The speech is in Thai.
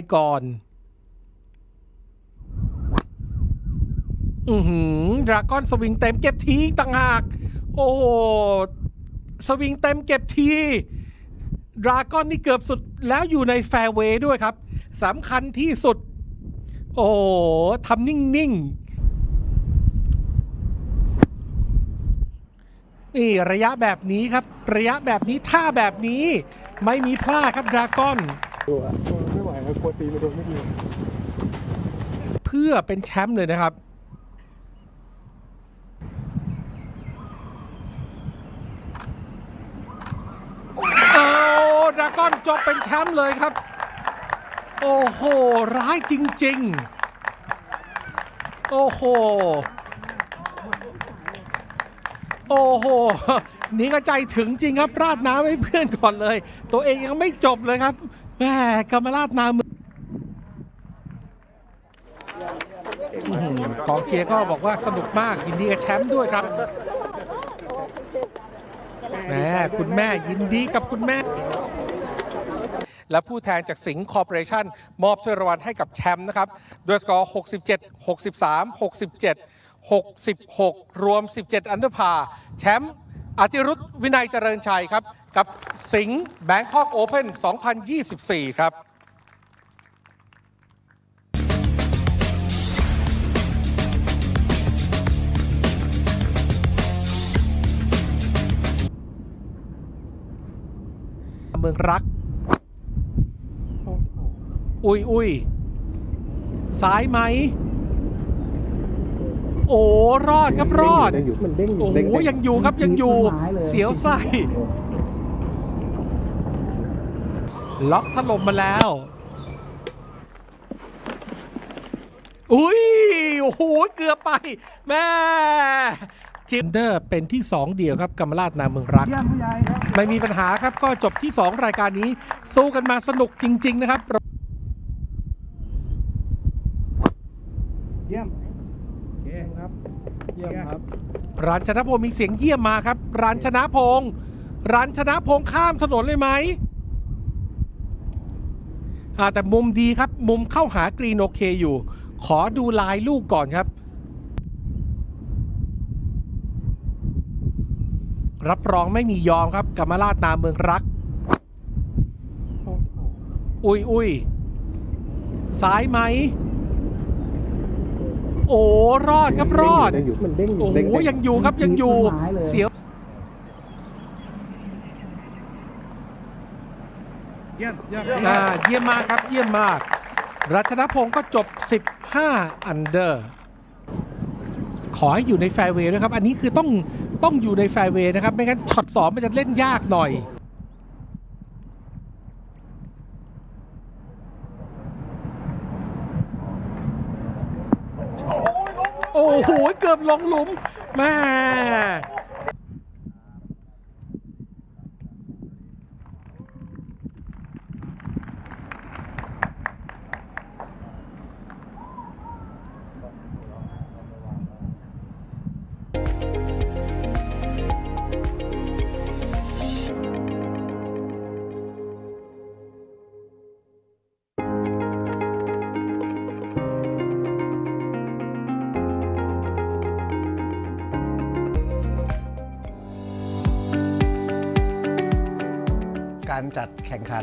ไปก่อน อือหือดราก้อนสวิงเต็มเก็บทีต่างหาก โอ้โห สวิงเต็มเก็บทีดราก้อนนี่เกือบสุดแล้วอยู่ในแฟร์เวย์ด้วยครับสำคัญที่สุด โอ้ทำนิ่ง ๆ นี่ระยะแบบนี้ครับ ระยะแบบนี้ท่าแบบนี้ ไม่มีพลาดครับดราก้อน ดูอะไม่ไหวแล้วกลัวตีม่โดนไม่ดีเพื่อเป็นแชมป์เลยนะครับเอาดราก้อนจบเป็นแชมป์เลยครับ โอ้โห ร้ายจริง ๆ โอ้โห โอ้โหนี่ก็ใจถึงจริงครับ ราดน้ำให้เพื่อนก่อนเลย ตัวเองยังไม่จบเลยครับ แหมกำมราดน้ำมืออื้อหือกองเชียร์ก็บอกว่าสนุกมากยินดีกับแชมป์ด้วยครับแหมคุณแม่ยินดีกับคุณแม่ และผู้แทนจากสิงห์คอร์ปอเรชั่นมอบถ้วยรางวัลให้กับแชมป์นะครับโดยสกอร์ 67 63 67 66 รวม 17 อันเดอร์พาแชมป์ อาติรุธวินัยเจริญชัยครับ กับสิงห์แบงคอกโอเพน2024 ครับเมืองรัก อุ้ยอุ้ยซ้ายไหม โอ้รอดครับรอดยังอยู่มันเด้งอยู่โอ้โหยังอยู่ครับยังอยู่ เสียวไส้ล็อกถล่มมาแล้ว อุ้ย โอ้โห เกือบไป แม่จิมเดอร์เป็นที่สองเดียวครับกำมราชนามเมืองรักเยี่ยมผู้ใหญ่ครับไม่มีปัญหาครับก็จบที่ 2 รายการนี้ สู้กันมาสนุกจริง ๆ นะครับ เยี่ยมเยี่ยมครับเยี่ยมครับ ร้านชนะพงศ์มีเสียงเยี่ยมมาครับ ร้านชนะพงศ์ร้านชนะพงศ์ข้ามถนนเลยไหมอ่าแต่มุมดีครับ มุมเข้าหากรีนโอเคอยู่ ขอดูลายลูกก่อนครับ รับรองไม่มียอมครับกรรมราชนามเมืองรัก อุ้ยอุ้ยซ้ายไหม โอ้รอดครับรอดยังอยู่มันเด้งอยู่โอ้โหยังอยู่ครับยังอยู่เสียวเยี่ยมเยี่ยมอ่าเยี่ยมมากครับเยี่ยมมาก รัชนพงศ์ก็จบ 15 อันเดอร์ ขอให้อยู่ในแฟร์เวย์ด้วยครับ อันนี้คือต้องต้องอยู่ในแฟร์เวย์นะครับ ไม่งั้นช็อตสองมันจะเล่นยากหน่อย โอ้โห เกือบลงหลุมแม่ การจัดแข่งขัน